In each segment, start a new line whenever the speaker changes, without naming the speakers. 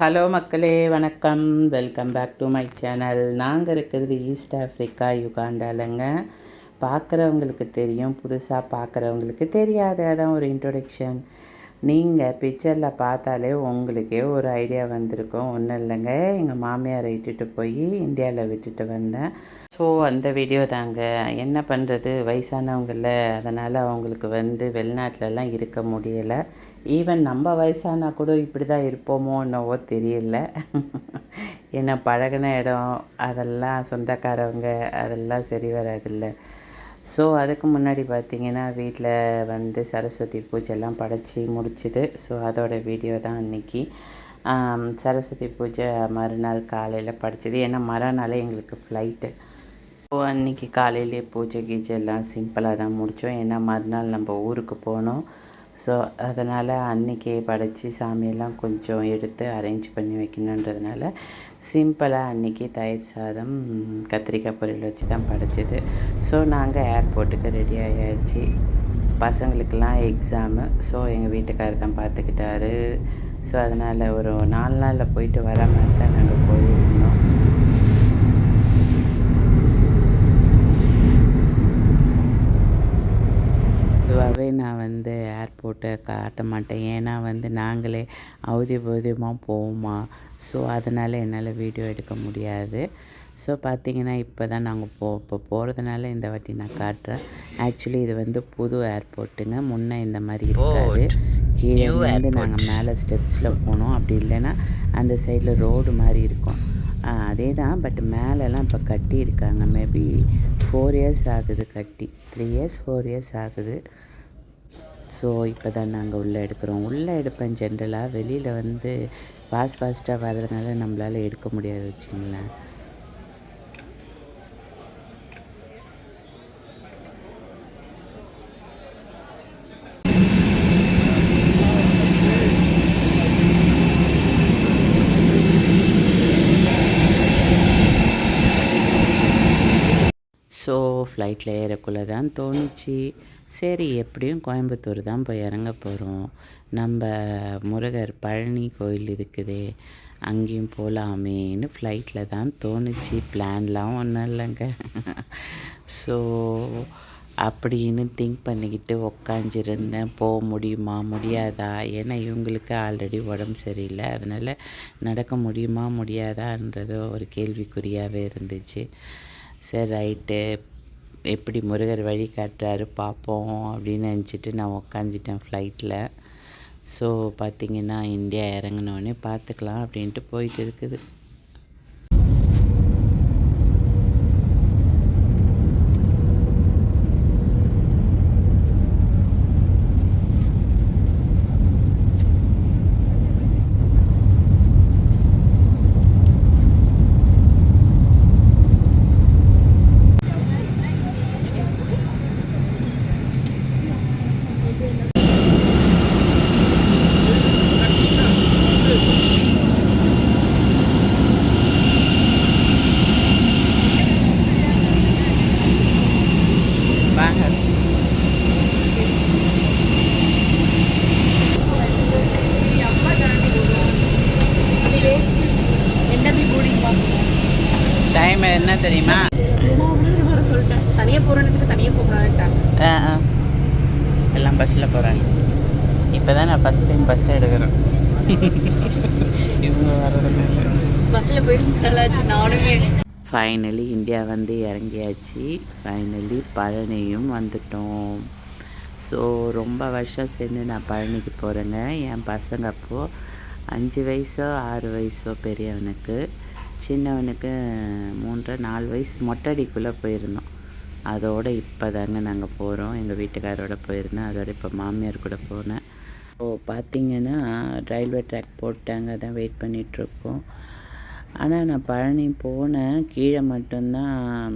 Hello மக்களே வணக்கம். Welcome back to my channel நாங்கள் இருக்கிறது ஈஸ்ட் ஆஃப்ரிக்கா யுகாண்டாலங்க பார்க்குறவங்களுக்கு தெரியும் புதுசாக பார்க்குறவங்களுக்கு தெரியாது. அதான் ஒரு இன்ட்ரொடக்ஷன் நீங்கள் பிக்சரில் பார்த்தாலே உங்களுக்கே ஒரு ஐடியா வந்திருக்கும். ஒன்றும் இல்லைங்க. எங்கள் மாமியாரை இட்டுட்டு போய் இந்தியாவில் விட்டுட்டு வந்தேன். ஸோ அந்த வீடியோ தாங்க. என்ன பண்ணுறது வயசானவங்கள அதனால் அவங்களுக்கு வந்து வெளிநாட்டிலலாம் இருக்க முடியலை. ஈவன் நம்ம வயசானா கூட இப்படி தான் இருப்போமோ என்னவோ தெரியல. ஏன்னா பழகின இடம் அதெல்லாம் சொந்தக்காரவங்க அதெல்லாம் சரி வராதுல்ல. ஸோ அதுக்கு முன்னாடி பார்த்தீங்கன்னா வீட்டில் வந்து சரஸ்வதி பூஜைலாம் படைச்சி முடிச்சுது. ஸோ அதோட வீடியோ தான் அன்றைக்கி சரஸ்வதி பூஜை மறுநாள் காலையில் படித்தது ஏன்னா மறுநாளே எங்களுக்கு ஃப்ளைட்டு ஸோ அன்றைக்கி காலையிலே பூஜை கீஜை எல்லாம் சிம்பிளாக தான் முடித்தோம் ஏன்னா மறுநாள் நம்ம ஊருக்கு போனோம். ஸோ அதனால் அன்றைக்கி படைச்சி சாமியெல்லாம் கொஞ்சம் எடுத்து அரேஞ்ச் பண்ணி வைக்கணுன்றதுனால சிம்பிளாக அன்றைக்கி தயிர் சாதம் கத்திரிக்காய் பொரியல் வச்சு தான் படைச்சிது. ஸோ நாங்கள் ஏர்போர்ட்டுக்கு ரெடி ஆகியாச்சு பசங்களுக்கெல்லாம் எக்ஸாமு ஸோ எங்கள் வீட்டுக்காரர் தான் பார்த்துக்கிட்டாரு ஸோ அதனால் ஒரு நாலு நாளில் போயிட்டு வர மாதிரி தான் நாங்கள் போயிருந்தோம். பொதுவாகவே நான் வந்து ஏர்போர்ட்டை காட்ட மாட்டேன். ஏன்னா வந்து நாங்களே அவதி பௌதியமாக போவோமா? ஸோ அதனால் என்னால் வீடியோ எடுக்க முடியாது. ஸோ பார்த்தீங்கன்னா இப்போ தான் நாங்கள் போ இப்போ போகிறதுனால இந்த வாட்டி நான் காட்டுறேன். ஆக்சுவலி இது வந்து புது ஏர்போர்ட்டுங்க முன்னே இந்த மாதிரி இருக்காது. கீழே வந்து நாங்கள் மேலே ஸ்டெப்ஸில் போனோம். அப்படி இல்லைன்னா அந்த சைடில் ரோடு மாதிரி இருக்கும். அதே தான் பட் மேலெலாம் இப்போ கட்டி இருக்காங்க மேபி ஃபோர் இயர்ஸ் ஆகுது கட்டி. த்ரீ இயர்ஸ் ஃபோர் இயர்ஸ் ஆகுது. ஸோ இப்போ தான் நாங்கள் உள்ளே எடுக்கிறோம். உள்ளே எடுப்பேன் ஜென்ரலாக வெளியில் வந்து ஃபாஸ்ட் ஃபாஸ்ட்டாக வர்றதுனால நம்மளால் எடுக்க முடியாது வச்சுங்களேன். ஸோ ஃப்ளைட்டில் ஏறக்குள்ளே தான் தோணுச்சு. சரி எப்படியும் கோயம்புத்தூர் தான் போய் இறங்க போகிறோம் நம்ம முருகர் பழனி கோயில் இருக்குதே அங்கேயும் போகலாமேன்னு ஃப்ளைட்டில் தான் தோணுச்சு. பிளான்லாம் ஒன்றும் இல்லைங்க. ஸோ அப்படின்னு திங்க் பண்ணிக்கிட்டு உக்காஞ்சிருந்தேன். போக முடியுமா? முடியாதா? ஏன்னா இவங்களுக்கு ஆல்ரெடி உடம்பு சரியில்லை. அதனால் நடக்க முடியுமா? முடியாதான்றது ஒரு கேள்விக்குறியாகவே இருந்துச்சு. சரி ரைட்டு எப்படி முருகர் வழி காட்டுறாரு பார்ப்போம் அப்படின்னு நினச்சிட்டு நான் உக்காந்துட்டேன் ஃப்ளைட்டில் ஸோ பார்த்திங்கன்னா இந்தியா இறங்கினோடனே பார்த்துக்கலாம் அப்படின்ட்டு போயிட்டு இருக்குது வாங்க டைம் என்ன தெரியுமா
தனியாக போகிறேன்னு தனியாக போகலான்ட்டாங்க
ஆ ஆ போகிறாங்க இப்போ தான் நான் ஃபஸ்ட் டைம் பஸ் எடுக்கிறேன் இவங்க வர்றதுனால
பஸ்ஸில் போயிட்டு நானுமே.
ஃபைனலி இந்தியா வந்து இறங்கியாச்சு. ஃபைனலி பழனியும் வந்துட்டோம். ஸோ ரொம்ப வருஷம் சேர்ந்து நான் பழனிக்கு போகிறேங்க என் பசங்க அப்போது அஞ்சு வயசோ ஆறு வயசோ பெரியவனுக்கு சின்னவனுக்கு மூன்றரை நாலு வயசு மொட்டடிக்குள்ளே போயிருந்தோம். அதோடு இப்போ தாங்க நாங்கள் போகிறோம் எங்கள் வீட்டுக்காரோட போயிருந்தேன். அதோட இப்போ மாமியார் கூட போனேன். ஓ பார்த்தீங்கன்னா ரயில்வே ட்ராக் போட்டாங்க. தான் வெயிட் பண்ணிகிட்ருக்கோம் ஆனால் நான் பழனி போனேன். கீழே மட்டும்தான்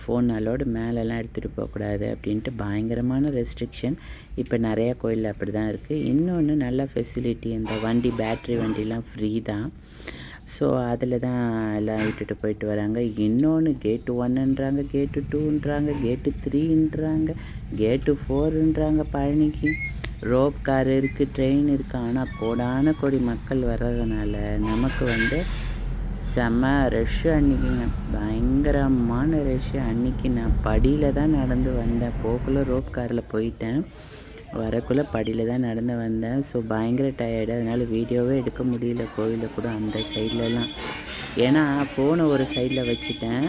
ஃபோன் அலோடு மேலெல்லாம் எடுத்துகிட்டு போகக்கூடாது அப்படின்ட்டு பயங்கரமான ரெஸ்ட்ரிக்ஷன் இப்போ நிறையா கோயிலில் அப்படி தான் இருக்குது இன்னொன்று நல்ல ஃபெசிலிட்டி இந்த வண்டி பேட்ரி வண்டிலாம் ஃப்ரீ தான். ஸோ அதில் தான் எல்லாம் விட்டுட்டு போயிட்டு வராங்க. இன்னொன்று கேட்டு ஒன்னுன்றாங்க கேட்டு டூன்றாங்க கேட்டு த்ரீன்றாங்க கேட்டு ஃபோருன்றாங்க பழனிக்கு. ரோப் கார் இருக்குது ட்ரெயின் இருக்குது ஆனால் கோடான கோடி மக்கள் வர்றதுனால நமக்கு வந்து செம்ம ரஷ்ஷு அன்றைக்கிங்க பயங்கரமான ரஷ்ஷு அன்றைக்கி நான் படியில் தான் நடந்து வந்தேன். போக்கில் ரோப் காரில் போயிட்டேன். வரக்குள்ளே படியில் தான் நடந்து வந்தேன். ஸோ பயங்கர டயர்டு அதனால் வீடியோவே எடுக்க முடியல. கோவிலில் கூட அந்த சைட்லலாம் ஏன்னா ஃபோனை ஒரு சைடில் வச்சுட்டேன்.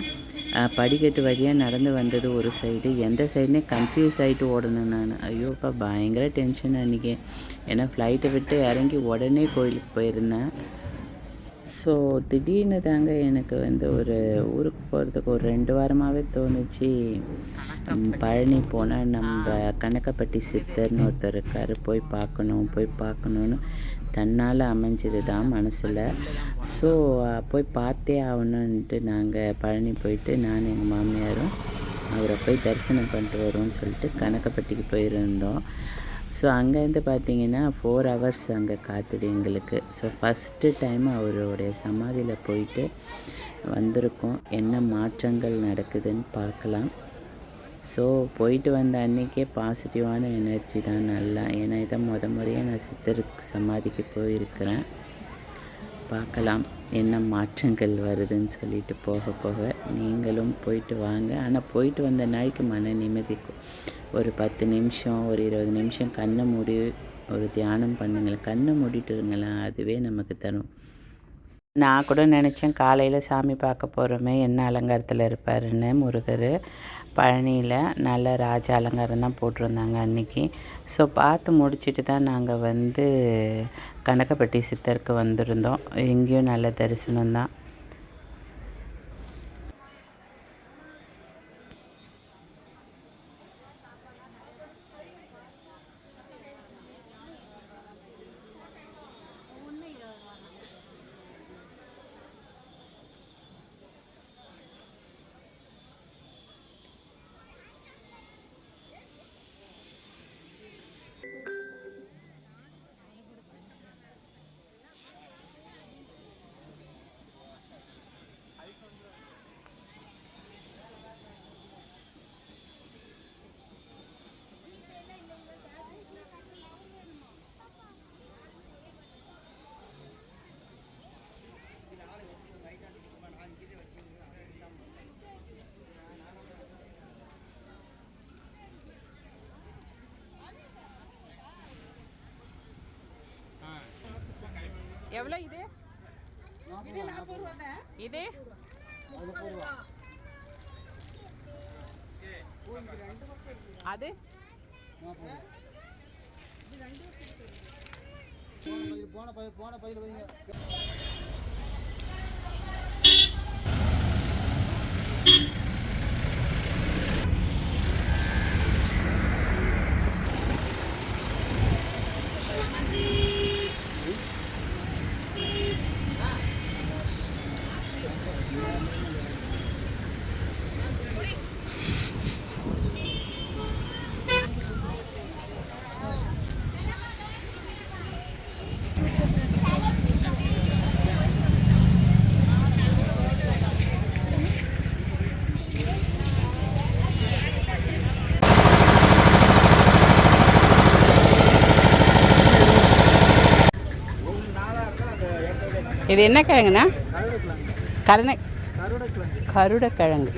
படிக்கட்டு வழியாக நடந்து வந்தது ஒரு சைடு எந்த சைடுனே கன்ஃபியூஸ் ஆகிட்டு ஓடணும் நான். ஐயோப்பா பயங்கர டென்ஷன் அன்றைக்கி ஏன்னா ஃப்ளைட்டை விட்டு இறங்கி உடனே கோயிலுக்கு போயிருந்தேன். ஸோ திடீர்னு தாங்க எனக்கு வந்து ஒரு ஊருக்கு போகிறதுக்கு ஒரு ரெண்டு வாரமாகவே தோணுச்சு. பழனி போனால் நம்ம கணக்கப்பட்டி சித்தர்னு ஒருத்தர் இருக்கார். போய் பார்க்கணும் போய் பார்க்கணுன்னு தன்னால் அமைஞ்சது தான் மனசில் ஸோ போய் பார்த்தே ஆகணுன்ட்டு நாங்கள் பழனி போயிட்டு நான் எங்கள் மாமியாரும் அவரை போய் தரிசனம் பண்ணிட்டு வருவோம்னு சொல்லிட்டு கணக்கப்பட்டிக்கு போயிருந்தோம். ஸோ அங்கேருந்து பார்த்தீங்கன்னா ஃபோர் ஹவர்ஸ் அங்கே காத்துது எங்களுக்கு. ஸோ ஃபஸ்ட்டு டைம் அவருடைய சமாதியில் போயிட்டு வந்திருக்கோம். என்ன மாற்றங்கள் நடக்குதுன்னு பார்க்கலாம். ஸோ போயிட்டு வந்த அன்றைக்கே பாசிட்டிவான எனர்ஜி தான். நல்லா ஏன்னா இதை முத முறையாக நான் சித்தருக்கு சமாதிக்கு போயிருக்கிறேன். பார்க்கலாம் என்ன மாற்றங்கள் வருதுன்னு சொல்லிட்டு போக போக நீங்களும் போயிட்டு வாங்க. ஆனால் போயிட்டு வந்த நாளைக்கு மன நிம்மதிக்கும் ஒரு பத்து நிமிஷம் ஒரு இருபது நிமிஷம் கண்ணை மூடி ஒரு தியானம் பண்ணுங்களேன். கண்ணை மூடிட்டு இருங்களேன் அதுவே நமக்கு தரும். நான் கூட நினச்சேன் காலையில் சாமி பார்க்க போகிறோமே என்ன அலங்காரத்தில் இருப்பாருன்னு. முருகர் பழனியில் நல்ல ராஜ அலங்காரம் தான் போட்டிருந்தாங்க அன்றைக்கி ஸோ பார்த்து முடிச்சுட்டு தான் நாங்கள் வந்து கனகப்பட்டி சித்தருக்கு வந்திருந்தோம். எங்கேயும் நல்ல தரிசனம் தான். எவ்வளோ இது? இது அது?
போன பை போன பையில் வைங்க.
இது என்ன கிழங்குண்ணா? கருணை
கருடக்கிழங்கு.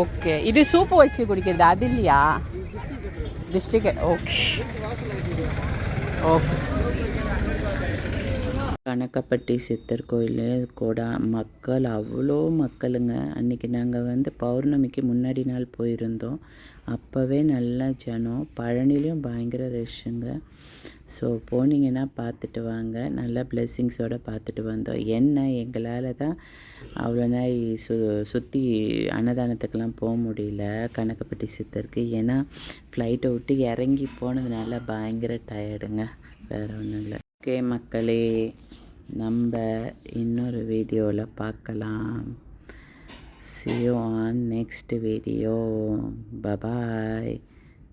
ஓகே. இது சூப்பு வச்சு குடிக்கிறது அது இல்லையா? டிஸ்ட்ரிக்ட் ஓகே ஓகே கணக்கப்பட்டி சித்தர் கோயில் கூட மக்கள் அவ்வளோ மக்களுங்க. அன்றைக்கி நாங்கள் வந்து பௌர்ணமிக்கு முன்னாடி நாள் போயிருந்தோம். அப்போவே நல்லா ஜனம் பழனிலையும் பயங்கர ரஷ்ஷுங்க ஸோ போனீங்கன்னா பார்த்துட்டு வாங்க. நல்லா பிளெஸ்ஸிங்ஸோடு பார்த்துட்டு வந்தோம். என்ன எங்களால் தான் அவ்வளோ நாள் சு சுற்றி அன்னதானத்துக்கெலாம் போக முடியல கணக்கப்பட்டி சித்தருக்கு. ஏன்னா ஃப்ளைட்டை விட்டு இறங்கி போனதுனால பயங்கர டயர்டுங்க வேறு ஒன்றும் இல்லை. ஓகே மக்களே நம்ம இன்னொரு வீடியோவில் பார்க்கலாம் see you on next video bye bye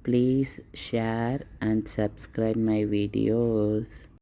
please share and subscribe my videos